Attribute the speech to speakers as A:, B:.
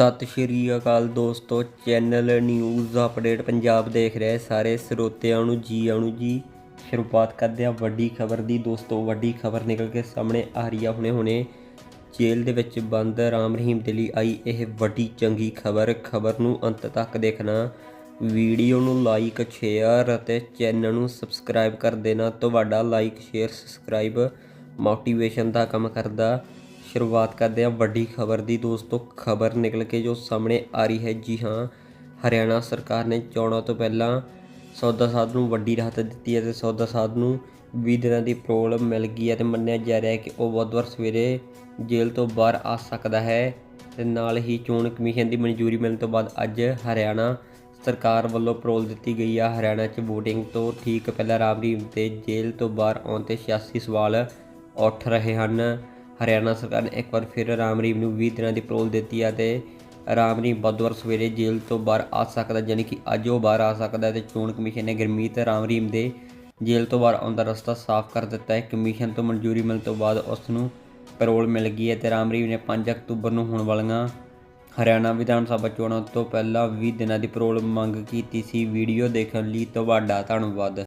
A: ਸਤਿ ਸ਼੍ਰੀ ਅਕਾਲ ਦੋਸਤੋ, channel news update Punjab ਦੇਖ ਰਹੇ ਸਾਰੇ ਸਰੋਤਿਆਂ ਨੂੰ। ਜੀ ਆਣੂ ਜੀ, ਸ਼ੁਰੂਆਤ ਕਰਦੇ ਹਾਂ ਵੱਡੀ ਖਬਰ ਦੀ। ਦੋਸਤੋ, ਵੱਡੀ ਖਬਰ ਨਿਕਲ ਕੇ ਸਾਹਮਣੇ ਆ ਰਹੀ ਆ ਹੁਣੇ ਹੁਣੇ। ਜੇਲ੍ਹ ਦੇ ਵਿੱਚ ਬੰਦ ਰਾਮ ਰਹੀਮ ਦੇ ਲਈ ਆਈ ਇਹ ਵੱਡੀ ਚੰਗੀ ਖਬਰ। ਖਬਰ ਨੂੰ ਅੰਤ ਤੱਕ ਦੇਖਣਾ। ਵੀਡੀਓ ਨੂੰ ਲਾਈਕ, ਸ਼ੇਅਰ ਅਤੇ ਚੈਨਲ ਨੂੰ ਸਬਸਕ੍ਰਾਈਬ ਕਰ ਦੇਣਾ। ਤੁਹਾਡਾ ਲਾਈਕ, ਸ਼ੇਅਰ, ਸਬਸਕ੍ਰਾਈਬ, ਮੋਟੀਵੇਸ਼ਨ ਦਾ ਕੰਮ ਕਰਦਾ। ਸ਼ੁਰੂਆਤ ਕਰਦੇ ਹਾਂ ਵੱਡੀ ਖਬਰ ਦੀ। ਦੋਸਤੋ, ਖਬਰ ਨਿਕਲ ਕੇ ਜੋ ਸਾਹਮਣੇ ਆ ਰਹੀ ਹੈ, ਜੀ ਹਾਂ, ਹਰਿਆਣਾ ਸਰਕਾਰ ਨੇ ਚੋਣਾਂ ਤੋਂ ਪਹਿਲਾਂ ਸੌਦਾ ਸਾਧ ਨੂੰ ਵੱਡੀ ਰਾਹਤ ਦਿੱਤੀ ਹੈ ਤੇ ਸੌਦਾ ਸਾਧ ਨੂੰ 20 ਦਿਨਾਂ ਦੀ ਪ੍ਰੋਲ ਮਿਲ ਗਈ ਹੈ ਤੇ ਮੰਨਿਆ ਜਾ ਰਿਹਾ ਹੈ ਕਿ ਉਹ ਬੁੱਧਵਾਰ ਸਵੇਰੇ ਜੇਲ੍ਹ ਤੋਂ ਬਾਹਰ ਆ ਸਕਦਾ ਹੈ ਤੇ ਨਾਲ ਹੀ ਚੋਣ ਕਮਿਸ਼ਨ ਦੀ ਮਨਜ਼ੂਰੀ ਮਿਲਣ ਤੋਂ ਬਾਅਦ ਅੱਜ ਹਰਿਆਣਾ ਸਰਕਾਰ ਵੱਲੋਂ ਪ੍ਰੋਲ ਦਿੱਤੀ ਗਈ ਆ। ਹਰਿਆਣਾ 'ਚ VOTING ਤੋਂ ਠੀਕ ਪਹਿਲਾਂ ਰਾਮ ਰਹੀਮ ਤੇ ਜੇਲ੍ਹ ਤੋਂ ਬਾਹਰ ਆਉਣ ਤੇ 86 ਸਵਾਲ ਉੱਠ ਰਹੇ ਹਨ। ਹਰਿਆਣਾ ਸਰਕਾਰ ਨੇ ਇੱਕ ਵਾਰ ਫਿਰ ਰਾਮ ਰਹੀਮ ਨੂੰ 20 ਦਿਨਾਂ ਦੀ ਪਰੋਲ ਦਿੱਤੀ ਹੈ ਤੇ ਰਾਮ ਰਹੀਮ ਬੁੱਧਵਾਰ ਸਵੇਰੇ ਜੇਲ੍ਹ ਤੋਂ ਬਾਹਰ ਆ ਸਕਦਾ, ਯਾਨੀ ਕਿ ਅੱਜ ਉਹ ਬਾਹਰ ਆ ਸਕਦਾ ਹੈ ਤੇ ਚੋਣ ਕਮਿਸ਼ਨ ਨੇ ਗੁਰਮੀਤ ਰਾਮ ਰਹੀਮ ਦੇ ਜੇਲ੍ਹ ਤੋਂ ਬਾਹਰ ਆਉਣ ਦਾ ਰਸਤਾ ਸਾਫ਼ ਕਰ ਦਿੱਤਾ ਹੈ। ਕਮਿਸ਼ਨ ਤੋਂ ਮਨਜ਼ੂਰੀ ਮਿਲਣ ਤੋਂ ਬਾਅਦ ਉਸ ਨੂੰ ਪੈਰੋਲ ਮਿਲ ਗਈ ਹੈ ਤੇ ਰਾਮ ਰਹੀਮ ਨੇ 5 ਅਕਤੂਬਰ ਨੂੰ ਹੋਣ ਵਾਲੀਆਂ ਹਰਿਆਣਾ ਵਿਧਾਨ ਸਭਾ ਚੋਣਾਂ ਤੋਂ ਪਹਿਲਾਂ 20 ਦਿਨਾਂ ਦੀ ਪੈਰੋਲ ਮੰਗ ਕੀਤੀ ਸੀ। ਵੀਡੀਓ ਦੇਖਣ ਲਈ ਤੁਹਾਡਾ ਧੰਨਵਾਦ।